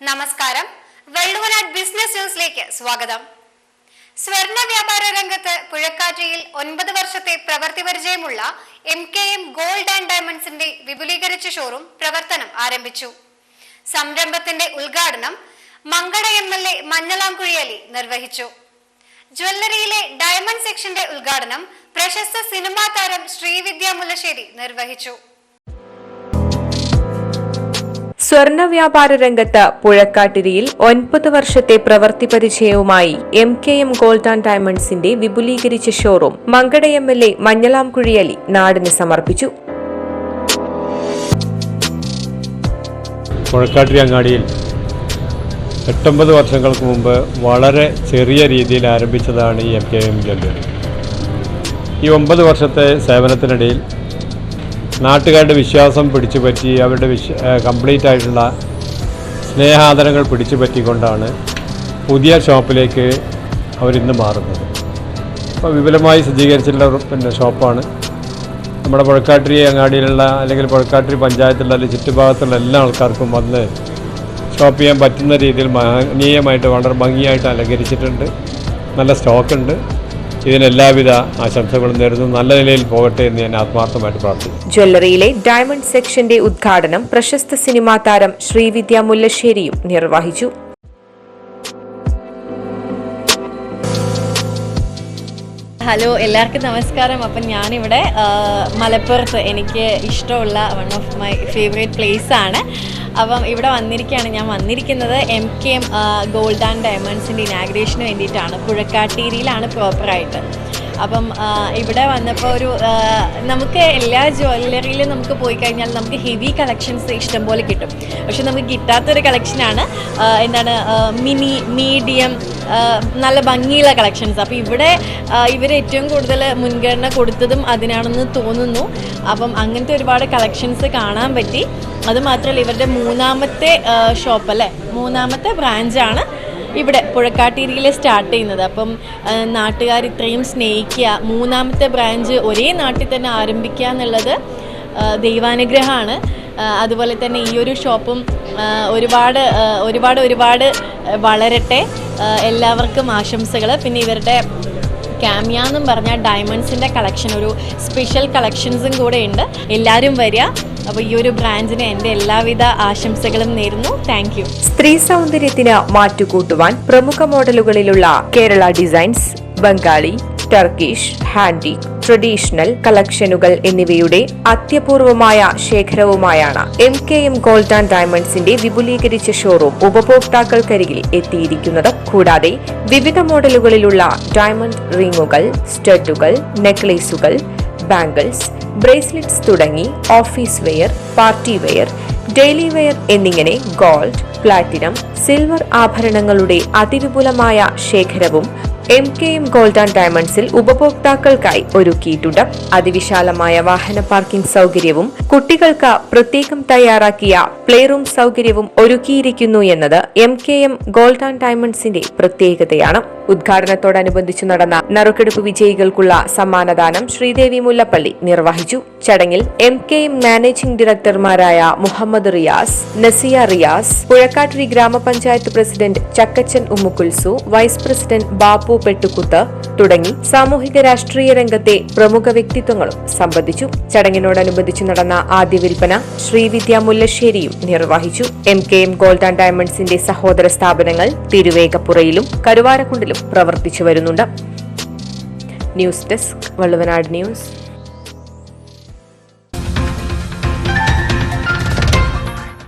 നമസ്കാരം. വെള്ളുവനാട് ബിസിനസ് ന്യൂസിലേക്ക് സ്വാഗതം. സ്വർണ വ്യാപാര രംഗത്ത് പുഴക്കാറ്റയിൽ ഒൻപത് വർഷത്തെ പ്രവൃത്തി പരിചയമുള്ള M K M gold and ഡയമണ്ട്സിന്റെ വിപുലീകരിച്ച ഷോറൂം പ്രവർത്തനം ആരംഭിച്ചു. സംരംഭത്തിന്റെ ഉദ്ഘാടനം Mankada M L A Manjalamkuzhi Ali നിർവഹിച്ചു. ജ്വല്ലറിയിലെ ഡയമണ്ട് സെക്ഷന്റെ ഉദ്ഘാടനം പ്രശസ്ത സിനിമാ താരം ശ്രീവിദ്യ മുല്ലശ്ശേരി നിർവഹിച്ചു. സ്വർണ വ്യാപാര രംഗത്ത് പുഴക്കാട്ടിരിയിൽ ഒൻപത് വർഷത്തെ പ്രവൃത്തി പരിചയവുമായി M K M gold and ഡയമണ്ട്സിന്റെ വിപുലീകരിച്ച showroom Mankada M L A Manjalamkuzhi Ali നാടിന് സമർപ്പിച്ചു. പുഴക്കാട്ടിരി അങ്ങാടിയിൽ എട്ടൊമ്പത് വർഷങ്ങൾക്ക് മുമ്പ് വളരെ ചെറിയ രീതിയിൽ ആരംഭിച്ചതാണ് ഈ എം കെ എം ജ്വല്ലറി ഈ ഒമ്പത് വർഷത്തെ സേവനത്തിനിടയിൽ നാട്ടുകാരുടെ വിശ്വാസം പിടിച്ചു പറ്റി അവരുടെ വിശ്വ കംപ്ലീറ്റ് ആയിട്ടുള്ള സ്നേഹാദരങ്ങൾ പിടിച്ചു പറ്റിക്കൊണ്ടാണ് പുതിയ ഷോപ്പിലേക്ക് അവരിന്ന് മാറുന്നത്. അപ്പോൾ വിപുലമായി സജ്ജീകരിച്ചിട്ടുള്ള പിന്നെ ഷോപ്പാണ്. നമ്മുടെ പുഴക്കാട്ടിരി അങ്ങാടിയിലുള്ള അല്ലെങ്കിൽ പുഴക്കാട്ടിരി പഞ്ചായത്തിലുള്ള അല്ലെങ്കിൽ ചുറ്റുഭാഗത്തുള്ള എല്ലാ ആൾക്കാർക്കും വന്ന് ഷോപ്പ് ചെയ്യാൻ പറ്റുന്ന രീതിയിൽ മഹനീയമായിട്ട് വളരെ ഭംഗിയായിട്ട് അലങ്കരിച്ചിട്ടുണ്ട്. നല്ല സ്റ്റോക്കുണ്ട്. ഇതിന് എല്ലാവിധ ആശംസകളും നേരുന്നു. നല്ല നിലയിൽ പോകട്ടെ എന്ന് ഞാൻ ആത്മാർത്ഥമായിട്ട് പ്രാർത്ഥിക്കുന്നു. ജ്വല്ലറിയിലെ ഡയമണ്ട് സെക്ഷന്റെ ഉദ്ഘാടനം പ്രശസ്ത സിനിമാ താരം ശ്രീവിദ്യ മുല്ലശ്ശേരിയും നിർവഹിച്ചു. ഹലോ എല്ലാവർക്കും നമസ്കാരം. അപ്പം ഞാനിവിടെ മലപ്പുറത്ത് എനിക്ക് ഇഷ്ടമുള്ള one of my favourite place ആണ്. അപ്പം ഇവിടെ വന്നിരിക്കുകയാണ്. ഞാൻ വന്നിരിക്കുന്നത് M K M gold and ഡയമണ്ട്സിന്റെ ഇനാഗ്രേഷന് വേണ്ടിയിട്ടാണ്. പുഴക്കാട്ടേരിയിലാണ് പ്രോപ്പറായിട്ട് അപ്പം ഇവിടെ വന്നപ്പോൾ ഒരു നമുക്ക് എല്ലാ ജ്വല്ലറിയിലും നമുക്ക് പോയി കഴിഞ്ഞാൽ നമുക്ക് ഹെവി കളക്ഷൻസ് ഇഷ്ടംപോലെ കിട്ടും. പക്ഷെ നമുക്ക് കിട്ടാത്തൊരു കളക്ഷനാണ് എന്താണ് മിനി മീഡിയം നല്ല ഭംഗിയുള്ള കളക്ഷൻസ് അപ്പോൾ ഇവിടെ ഇവർ ഏറ്റവും കൂടുതൽ മുൻഗണന കൊടുത്തതും അതിനാണെന്ന് തോന്നുന്നു. അപ്പം അങ്ങനത്തെ ഒരുപാട് കളക്ഷൻസ് കാണാൻ പറ്റി. അത് മാത്രമല്ല ഇവരുടെ മൂന്നാമത്തെ ഷോപ്പ് അല്ലേ? മൂന്നാമത്തെ ബ്രാഞ്ചാണ് ഇവിടെ പുഴക്കാട്ടേരിയിൽ സ്റ്റാർട്ട് ചെയ്യുന്നത്. അപ്പം നാട്ടുകാർ ഇത്രയും സ്നേഹിക്കുക മൂന്നാമത്തെ ബ്രാഞ്ച് ഒരേ നാട്ടിൽ തന്നെ ആരംഭിക്കുക എന്നുള്ളത് ദൈവാനുഗ്രഹമാണ്. അതുപോലെ തന്നെ ഈ ഒരു ഷോപ്പും ഒരുപാട് ഒരുപാട് ഒരുപാട് വളരട്ടെ. എല്ലാവർക്കും ആശംസകൾ പിന്നെ ഇവരുടെ ക്യാമിയ എന്നും പറഞ്ഞാൽ ഡയമണ്ട്സിന്റെ കളക്ഷൻ ഒരു സ്പെഷ്യൽ കളക്ഷൻസും കൂടെ ഉണ്ട്. എല്ലാവരും വരിക. അപ്പോൾ ഈ ഒരു ബ്രാഞ്ചിന് എന്റെ എല്ലാവിധ ആശംസകളും നേരുന്നു. താങ്ക് യു സ്ത്രീ സൗന്ദര്യത്തിന് മാറ്റുകൂട്ടുവാൻ പ്രമുഖ മോഡലുകളിലുള്ള Kerala designs Bengali Turkish handy traditional കളക്ഷനുകൾ എന്നിവയുടെ അത്യപൂർവമായ ശേഖരവുമായാണ് M K M gold and ഡയമണ്ട്സിന്റെ വിപുലീകരിച്ച ഷോറൂം ഉപഭോക്താക്കൾക്കരികിൽ എത്തിയിരിക്കുന്നത്. കൂടാതെ വിവിധ മോഡലുകളിലുള്ള ഡയമണ്ട് റിങ്ങുകൾ സ്റ്റഡുകൾ നെക്ലേസുകൾ ബാംഗിൾസ് ബ്രേസ്ലെറ്റ്സ് തുടങ്ങി office wear party wear daily wear എന്നിങ്ങനെ ഗോൾഡ് പ്ലാറ്റിനം സിൽവർ ആഭരണങ്ങളുടെ അതിവിപുലമായ ശേഖരവും M K M gold and ഡയമണ്ട്സിൽ ഉപഭോക്താക്കൾക്കായി ഒരുക്കിയിട്ടുണ്ട്. അതിവിശാലമായ വാഹന പാർക്കിംഗ് സൗകര്യവും കുട്ടികൾക്ക് പ്രത്യേകം തയ്യാറാക്കിയ പ്ലേറൂം സൗകര്യവും ഒരുക്കിയിരിക്കുന്നു എന്നത് M K M gold and ഡയമണ്ട്സിന്റെ പ്രത്യേകതയാണ്. ഉദ്ഘാടനത്തോടനുബന്ധിച്ചു നടന്ന നറുക്കെടുപ്പ് വിജയികൾക്കുള്ള സമ്മാനദാനം ശ്രീദേവി മുല്ലപ്പള്ളി നിർവഹിച്ചു. ചടങ്ങിൽ M K M managing ഡയറക്ടർമാരായ Muhammad Riyas Nasiya Riyas Puzhakkatturi gramapanchayat president Chakkachan Ummukulsu vice president Pettukuthu തുടങ്ങി സാമൂഹിക രാഷ്ട്രീയ രംഗത്തെ പ്രമുഖ വ്യക്തിത്വങ്ങളും സംബന്ധിച്ചു. ചടങ്ങിനോടനുബന്ധിച്ചു നടന്ന ആദ്യ വിൽപ്പന ശ്രീവിദ്യ മുല്ലശ്ശേരിയും നിർവഹിച്ചു. M K M gold and ഡയമണ്ട്സിന്റെ സഹോദര സ്ഥാപനങ്ങൾ തിരുവേഗപ്പുറയിലും കരുവാരക്കുണ്ടിലും പ്രവർത്തിച്ചു വരുന്നുണ്ട്. News desk Valluvanad news.